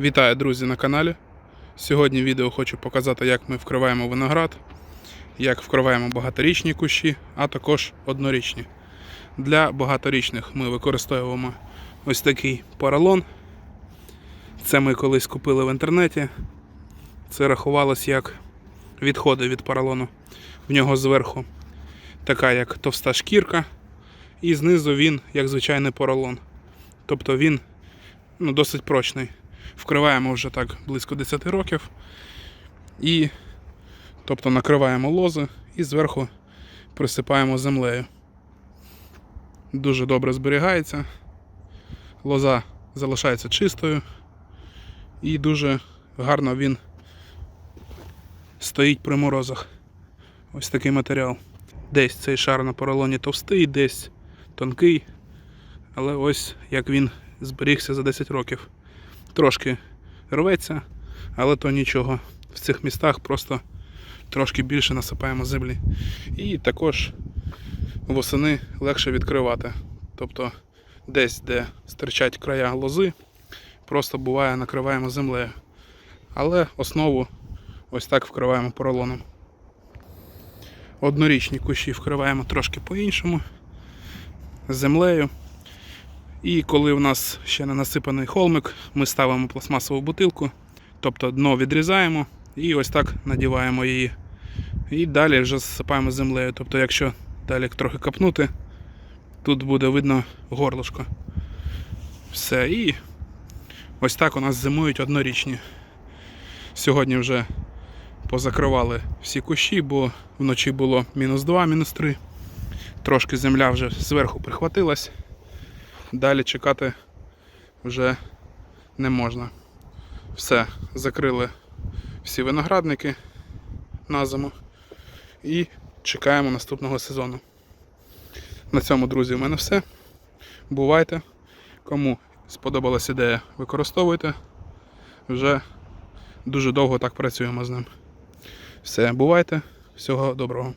Вітаю, друзі, на каналі. Сьогодні відео хочу показати, як ми вкриваємо виноград, як вкриваємо багаторічні кущі, а також однорічні. Для багаторічних ми використовуємо ось такий поролон. Це ми колись купили в інтернеті. Це рахувалось як відходи від поролону. В нього зверху така як товста шкірка, і знизу він як звичайний поролон. Тобто він ну, досить прочний. Вкриваємо вже так близько 10 років. І тобто накриваємо лози і зверху присипаємо землею. Дуже добре зберігається. Лоза залишається чистою. І дуже гарно він стоїть при морозах. Ось такий матеріал. Десь цей шар на поролоні товстий, десь тонкий. Але ось як він зберігся за 10 років. Трошки рветься, але то нічого. В цих містах просто трошки більше насипаємо землі. І також восени легше відкривати. Тобто десь, де стирчать края лози, просто буває накриваємо землею. Але основу ось так вкриваємо поролоном. Однорічні кущі вкриваємо трошки по-іншому землею. І коли в нас ще не насипаний холмик, ми ставимо пластмасову бутилку, тобто дно відрізаємо і ось так надіваємо її. І далі вже засипаємо землею. Тобто, якщо далі трохи капнути, тут буде видно горлышко. Все. І ось так у нас зимують однорічні. Сьогодні вже позакривали всі кущі, бо вночі було мінус 2, мінус 3. Трошки земля вже зверху прихватилась далі чекати вже не можна. Все, закрили всі виноградники на зиму і чекаємо наступного сезону. На цьому, друзі, у мене все. Бувайте. Кому сподобалась ідея, використовуйте. Вже дуже довго так працюємо з ним. Все, бувайте, всього доброго.